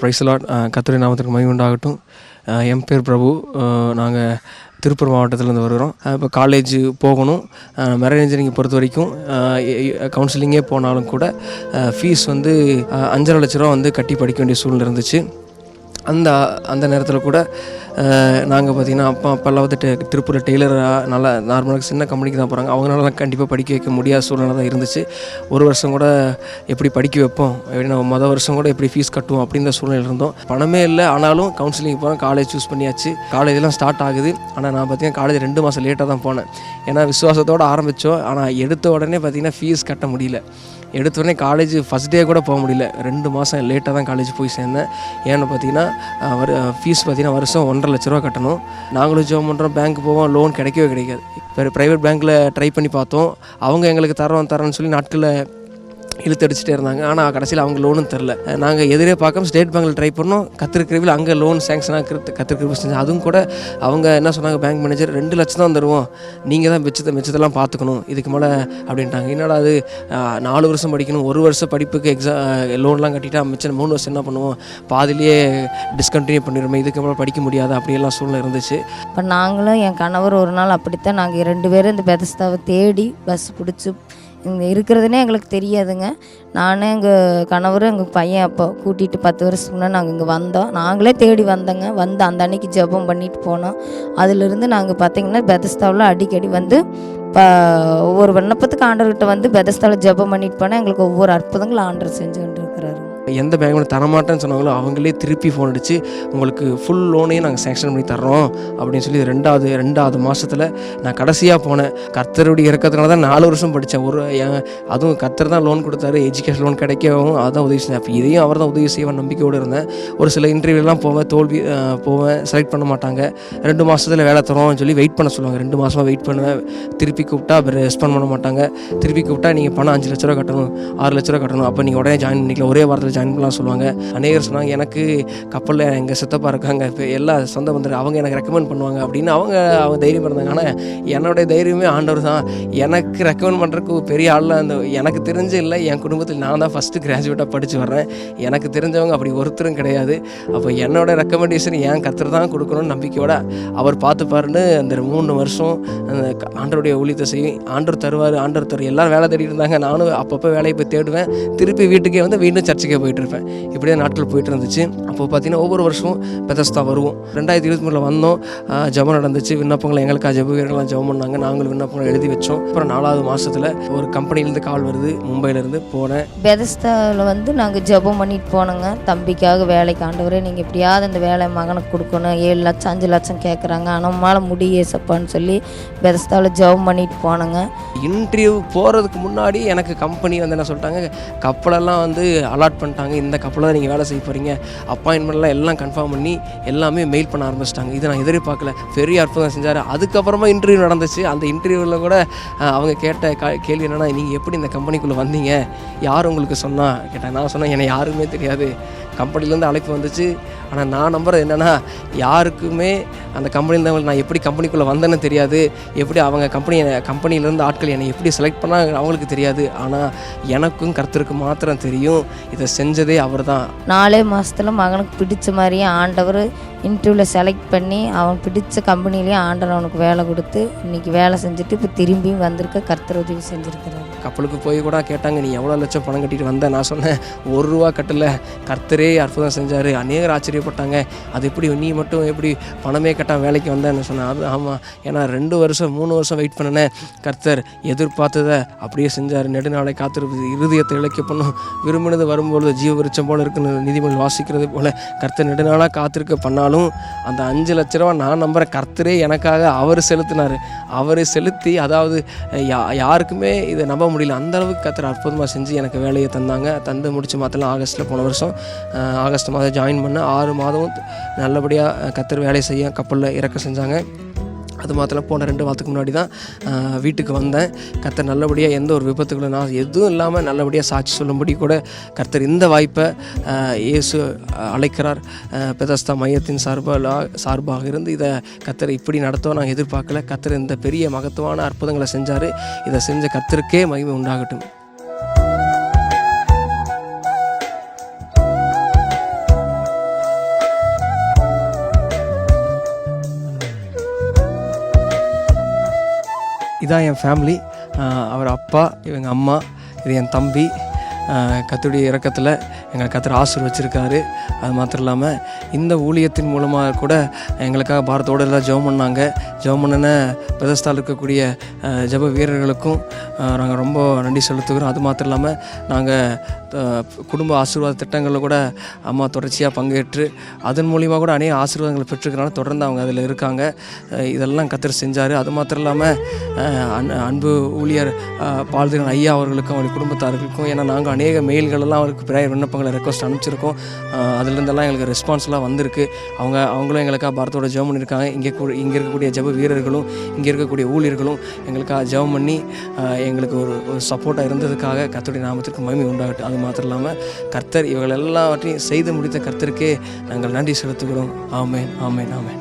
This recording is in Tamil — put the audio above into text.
பிரைஸ்லாட் கத்துரை நாமத்திற்கு மகிமை உண்டாகட்டும். என் பேர் பிரபு. நாங்கள் திருப்பூர் மாவட்டத்திலேருந்து வருகிறோம். இப்போ காலேஜ் போகணும். மெரைன் இன்ஜினியரிங் பொறுத்த வரைக்கும் கவுன்சிலிங்கே போனாலும் கூட ஃபீஸ் வந்து அஞ்சரை லட்ச ரூபா வந்து கட்டி படிக்க வேண்டிய சூழ்நிலை இருந்துச்சு. அந்த அந்த நேரத்தில் கூட நாங்கள் பார்த்தீங்கன்னா அப்பா அப்பெல்லாம் வந்துட்டு டெ திருப்பூரில் டெய்லராக நல்லா நார்மலாக சின்ன கம்பெனிக்கு தான் போகிறாங்க அவங்களால கண்டிப்பாக படிக்க வைக்க முடியாத சூழ்நிலை தான் இருந்துச்சு. ஒரு வருஷம் கூட எப்படி படிக்க வைப்போம் எப்படின்னா மொதல் வருஷம் கூட எப்படி ஃபீஸ் கட்டுவோம் அப்படின்ற சூழ்நிலை இருந்தோம். பணமே இல்லை ஆனாலும் கவுன்சிலிங் போகிறோம் காலேஜ் சூஸ் பண்ணியாச்சு. காலேஜெலாம் ஸ்டார்ட் ஆகுது. ஆனால் நான் பார்த்தீங்கன்னா காலேஜ் ரெண்டு மாதம் லேட்டாக தான் போனேன். ஏன்னா விசுவாசத்தோடு ஆரம்பித்தோம் ஆனால் எடுத்த உடனே பார்த்தீங்கன்னா ஃபீஸ் கட்ட முடியல. எடுத்த உடனே காலேஜ் ஃபஸ்ட் டே கூட போக முடியல. ரெண்டு மாதம் லேட்டாக தான் காலேஜ் போய் சேர்ந்தேன். ஏன்னு பார்த்தீங்கன்னா வரு ஃபீஸ் பார்த்தீங்கன்னா வருஷம் ஒன்றரை லட்ச ரூபா கட்டணும். நாங்களும் ஜோம் பண்ணுறோம் பேங்க் போவோம் லோன் கிடைக்கவே கிடைக்காது. இப்போ ப்ரைவேட் பேங்க்கில் ட்ரை பண்ணி பார்த்தோம். அவங்க எங்களுக்கு தரோம் தரோன்னு சொல்லி நாட்களில் இழுத்தடிச்சிட்டே இருந்தாங்க. ஆனால் கடைசியில் அவங்க லோனும் தெரில. நாங்கள் எதிரே பார்க்காம ஸ்டேட் பேங்க்கில் ட்ரை பண்ணோம். கத்திருக்கிறவில் அங்கே லோன் சேங்ஷன் ஆகிறது கத்திருக்கிற செஞ்சு அதுவும் கூட அவங்க என்ன சொன்னாங்க பேங்க் மேனேஜர் ரெண்டு லட்சம் தான் தருவோம். நீங்கள் தான் மிச்சத்தை மிச்சத்தெல்லாம் பார்த்துக்கணும். இதுக்கு மேலே அப்படின்ட்டாங்க. என்னடா அது நாலு வருஷம் படிக்கணும். ஒரு வருஷம் படிப்புக்கு எக்ஸாம் லோன்லாம் கட்டிட்டா மிச்சம் மூணு வருஷம் என்ன பண்ணுவோம்? பாதிலேயே டிஸ்கண்டினியூ பண்ணிடுமே இதுக்கு மேலே படிக்க முடியாது. அப்படியெல்லாம் சூழ்நிலை இருந்துச்சு. இப்போ நாங்களும் என் கணவர் ஒரு நாள் அப்படித்தான். நாங்கள் ரெண்டு பேரும் இந்த பெதஸ்தாவை தேடி பஸ் பிடிச்சி இங்கே இருக்கிறதுனே எங்களுக்கு தெரியாதுங்க. நானும் எங்கள் கணவரும் எங்கள் பையன் அப்போ கூட்டிகிட்டு பத்து வருஷத்துக்கு முன்னாடி நாங்கள் இங்கே வந்தோம். நாங்களே தேடி வந்தோங்க. வந்து அந்த அன்னைக்கு ஜெபம் பண்ணிட்டு போனோம். அதிலிருந்து நாங்கள் பார்த்தீங்கன்னா பெதஸ்தாவில் அடிக்கடி வந்து இப்போ ஒவ்வொரு விண்ணப்பத்துக்கு ஆண்டர்கிட்ட வந்து பெதஸ்தாவில் ஜபம் பண்ணிட்டு போனால் எங்களுக்கு ஒவ்வொரு அற்புதங்களும் ஆண்டர் செஞ்சுக்கிட்டு எந்த பேங்க் தரமாட்டேன்னு சொன்னாங்களோ அவங்களே திருப்பி ஃபோன் அடித்து உங்களுக்கு ஃபுல் லோனையும் நாங்கள் சேங்ஷன் பண்ணி தர்றோம் அப்படின்னு சொல்லி ரெண்டாவது ரெண்டாவது மாதத்தில் நான் கடைசியாக போனேன். கர்த்தருடைய இறக்கத்தினால தான் நாலு வருஷம் படித்தேன் ஒரு அதுவும் கர்த்தர் தான் லோன் கொடுத்தாரு. எஜுகேஷன் லோன் கிடைக்கவும் அதான் உதவி செஞ்சேன். அப்போ இதையும் அவர் தான் உதவி செய்வேன் நம்பிக்கையோடு இருந்தேன். ஒரு சில இன்டர்வியூலாம் போவேன் தோல்வி போவேன் செலக்ட் பண்ண மாட்டாங்க. ரெண்டு மாதத்தில் வேலை தரோம்னு சொல்லி வெயிட் பண்ண சொல்லுவாங்க. ரெண்டு மாதமாக வெயிட் பண்ணுவேன். திருப்பி கூப்பிட்டா அப்புறம் ரெஸ்பாண்ட் பண்ண மாட்டாங்க. திருப்பி கூப்பிட்டா நீங்கள் பணம் அஞ்சு லட்ச ரூபா கட்டணும் ஆறு லட்ச ரூபா கட்டணும். அப்போ நீங்கள் உடனே ஜாயின் பண்ணிக்கலாம். ஒரே வாரத்தில் ஜாயின் பண்ணலாம் சொல்லுவாங்க. அநேகர் சொன்னாங்க எனக்கு கப்பலில் எங்கள் சித்தப்பா இருக்காங்க. இப்போ எல்லா சொந்த பந்தர் அவங்க எனக்கு ரெக்கமெண்ட் பண்ணுவாங்க. அப்படின்னு அவங்க அவங்க தைரியம் இருந்தாங்க. ஆனால் என்னுடைய தைரியமே ஆண்டவர் தான். எனக்கு ரெக்கமெண்ட் பண்ணுறதுக்கு பெரிய ஆளில் அந்த எனக்கு தெரிஞ்சு இல்லை என் குடும்பத்தில் நான் தான் ஃபஸ்ட்டு கிராஜுவேட்டாக படித்து வர்றேன். எனக்கு தெரிஞ்சவங்க அப்படி ஒருத்தரும் கிடையாது. அப்போ என்னோட ரெக்கமெண்டேஷன் ஏன் கத்துற தான் கொடுக்கணும்னு நம்பிக்கையோட அவர் பார்த்துப்பாருன்னு அந்த மூணு வருஷம் அந்த ஆண்டருடைய ஊழியத்தை செய்யும் ஆண்டவர் தருவார் ஆண்டவர் தருவார். எல்லாரும் வேலை தேடிட்டு இருந்தாங்க. நானும் அப்பப்போ வேலையை போய் தேடுவேன். திருப்பி வீட்டுக்கே வந்து மீண்டும் சர்ச்சைக்கு போயிட்டு இருப்பேன் இப்படியே நாட்கள் போயிட்டு இருந்துச்சு அப்போ பார்த்தீங்கன்னா ஒவ்வொரு வருஷமும் பெதஸ்தா வருவோம். ரெண்டாயிரத்தி இருபத்தி மூணில் வந்தோம். ஜெபம் நடந்துச்சு. விண்ணப்பங்களை எங்களுக்காக ஜெப வீரர்கள்லாம் ஜெபம் பண்ணாங்க. நாங்களும் விண்ணப்பங்களை எழுதி வச்சோம். அப்புறம் நாலாவது மாதத்தில் ஒரு கம்பெனிலேருந்து கால் வருது. மும்பையிலேருந்து போனேன். பெதஸ்தாவில் வந்து நாங்கள் ஜெபம் பண்ணிட்டு போனோங்க. தம்பிக்காக வேலைக்கு ஆண்டவரே நீங்கள் எப்படியாவது அந்த வேலை மகனுக்கு கொடுக்கணும். ஏழு லட்சம் அஞ்சு லட்சம் கேட்குறாங்க ஆனால் உம்மால் முடியேசப்பான்னு சொல்லி பெதஸ்தாவில் ஜெபம் பண்ணிட்டு போனோங்க. இன்டர்வியூ போகிறதுக்கு முன்னாடி எனக்கு கம்பெனி வந்து என்ன சொல்லிட்டாங்க கப்பலெல்லாம் வந்து அலாட் பண்ணிட்டாங்க. இந்த கப்பலில் தான் நீங்கள் வேலை செய்ய போகிறீங்க அப்பாயின்மெண்ட்லாம் எல்லாம் கன்ஃபார்ம் பண்ணி எல்லாமே மெயில் பண்ண ஆரம்பிச்சிட்டாங்க. இதை நான் எதிர்பார்க்கல பெரிய அற்புதம் செஞ்சார். அதுக்கப்புறமா இன்டர்வியூ நடந்துச்சு. அந்த இன்டர்வியூவில் கூட அவங்க கேட்ட கா கேள்வி என்னென்னா நீங்கள் எப்படி இந்த கம்பெனிக்குள்ளே வந்தீங்க? யார் உங்களுக்கு சொன்னால் கேட்டேன். நான் சொன்னேன் என்னை யாருமே தெரியாது. கம்பெனிலேருந்து அழைப்பு வந்துச்சு. ஆனால் நான் நம்புறது என்னென்னா யாருக்குமே அந்த கம்பெனியில் நான் எப்படி கம்பெனிக்குள்ளே வந்தேன்னு தெரியாது. எப்படி அவங்க கம்பெனி கம்பெனியிலேருந்து ஆட்கள் என்னை எப்படி செலக்ட் பண்ணாங்க அவங்களுக்கு தெரியாது. ஆனால் எனக்கும் கருத்தருக்கு மாத்திரம் தெரியும். இதை செஞ்சதே அவர் தான் நாலே மாதத்துல மகனுக்கு பிடிச்ச மாதிரியே ஆண்டவர் இன்டர்வியூவில் செலக்ட் பண்ணி அவன் பிடிச்ச கம்பெனிலேயே ஆண்டர் அவனுக்கு வேலை கொடுத்து இன்னைக்கு வேலை செஞ்சுட்டு இப்போ திரும்பியும் வந்திருக்க கர்த்தர் உதவி செஞ்சுருக்கிறாரு. கப்பலுக்கு போய் கூட கேட்டாங்க நீ எவ்வளோ லட்சம் பணம் கட்டிட்டு வந்த? நான் சொன்னேன் ஒரு ரூபா கட்டல. கர்த்தரே அற்புதம் செஞ்சார். அநேகர் ஆச்சரியப்பட்டாங்க. அது எப்படி நீ மட்டும் எப்படி பணமே கட்டாம வேலைக்கு வந்தேன்னு சொன்னேன். அது ஆமாம் ஏன்னா ரெண்டு வருஷம் மூணு வருஷம் வெயிட் பண்ணினேன். கர்த்தர் எதிர்பார்த்ததை அப்படியே செஞ்சார். நெடுநாளை காத்திருப்பது இருதயத்தை இழைக்க பண்ணும். விரும்பினது வரும்பொழுது ஜீவ விருச்சம் போல இருக்குன்னு நீதிமொழி வாசிக்கிறது போல கர்த்தர் நெடுநாளாக காத்திருக்க பண்ணாலும் அந்த அஞ்சு லட்ச ரூபா நான் நம்புகிறேன் கர்த்தரே எனக்காக அவர் செலுத்தினார். அவர் செலுத்தி அதாவது யா யாருக்குமே இதை நம்ப முடியல. அந்த அளவுக்கு கர்த்தர் அற்புதமாக செஞ்சு எனக்கு வேலையை தந்தாங்க. தந்து முடித்து மாதத்தில் ஆகஸ்ட்டில் போன வருஷம் ஆகஸ்ட் மாதம் ஜாயின் பண்ண ஆறு மாதம் நல்லபடியாக கர்த்தர் வேலை செய்ய கப்பலில் இறக்க செஞ்சாங்க. அது மாத்திரம் போன ரெண்டு வாரத்துக்கு முன்னாடி தான் வீட்டுக்கு வந்தேன். கர்த்தர் நல்லபடியாக எந்த ஒரு விபத்துகளும் நான் எதுவும் இல்லாமல் நல்லபடியாக சாட்சி சொல்லும்படி கூட கர்த்தர் இந்த வாய்ப்பை இயேசு அழைக்கிறார். பெதஸ்தா மையத்தின் சார்பாக சார்பாக இருந்து இதை கர்த்தர் இப்படி நடத்தவும் நான் எதிர்பார்க்கல. கர்த்தர் இந்த பெரிய மகத்துவமான அற்புதங்களை செஞ்சார். இதை செஞ்ச கர்த்தருக்கே மகிமை உண்டாகட்டும். இதான் என் ஃபேமிலி அவர் அப்பா இவங்க அம்மா இது என் தம்பி. கத்துடைய இறக்கத்தில் எங்களை கத்துற ஆசூர் வச்சுருக்காரு அது மாத்திரம் இல்லாமல் இந்த ஊழியத்தின் மூலமாக கூட எங்களுக்காக பாரத்தோடு எல்லாம் ஜெபம் பண்ணாங்க. ஜெபம் பண்ணின பிரதஸ்தால் இருக்கக்கூடிய ஜப ஜெப வீரர்களுக்கும் நாங்கள் ரொம்ப நன்றி செலுத்துகிறோம். அது மாத்திரம் இல்லாமல் நாங்கள் குடும்ப ஆசீர்வாத திட்டங்களில் கூட அம்மா தொடர்ச்சியாக பங்கேற்று அதன் மூலிமா கூட அநேக ஆசீர்வாதங்களை பெற்றுக்கிறனால தொடர்ந்து அவங்க அதில் இருக்காங்க. இதெல்லாம் கத்தர் செஞ்சார். அது மாத்திரம் இல்லாமல் அன் அன்பு ஊழியர் அஹ், பால்திரன் ஐயா அவர்களுக்கும் அவருடைய குடும்பத்தார்களுக்கும் ஏன்னா நாங்கள் அநேக மெயில்களெல்லாம் அவருக்கு பிராய விண்ணப்பங்களை ரெக்வஸ்ட் அனுப்பிச்சிருக்கோம். அதுலேருந்தெல்லாம் எங்களுக்கு ரெஸ்பான்ஸ்லாம் வந்திருக்கு. அவங்க அவங்களும் எங்களுக்காக பாரத்தோட ஜெபம் பண்ணியிருக்காங்க. இங்கே கூ இங்கே இருக்கக்கூடிய ஜெப வீரர்களும் இங்கே இருக்கக்கூடிய ஊழியர்களும் எங்களுக்காக ஜெபம் பண்ணி எங்களுக்கு ஒரு ஒரு சப்போர்ட்டாக இருந்ததுக்காக கர்த்தருடைய நாமத்திற்கு மகிமை உண்டாகட்டும். அது மாத்திரம் இல்லாமல் கர்த்தர் இவர்கள் எல்லாவற்றையும் செய்து முடித்த கர்த்தருக்கே நாங்கள் நன்றி செலுத்துகிறோம். ஆமேன் ஆமேன் ஆமேன்.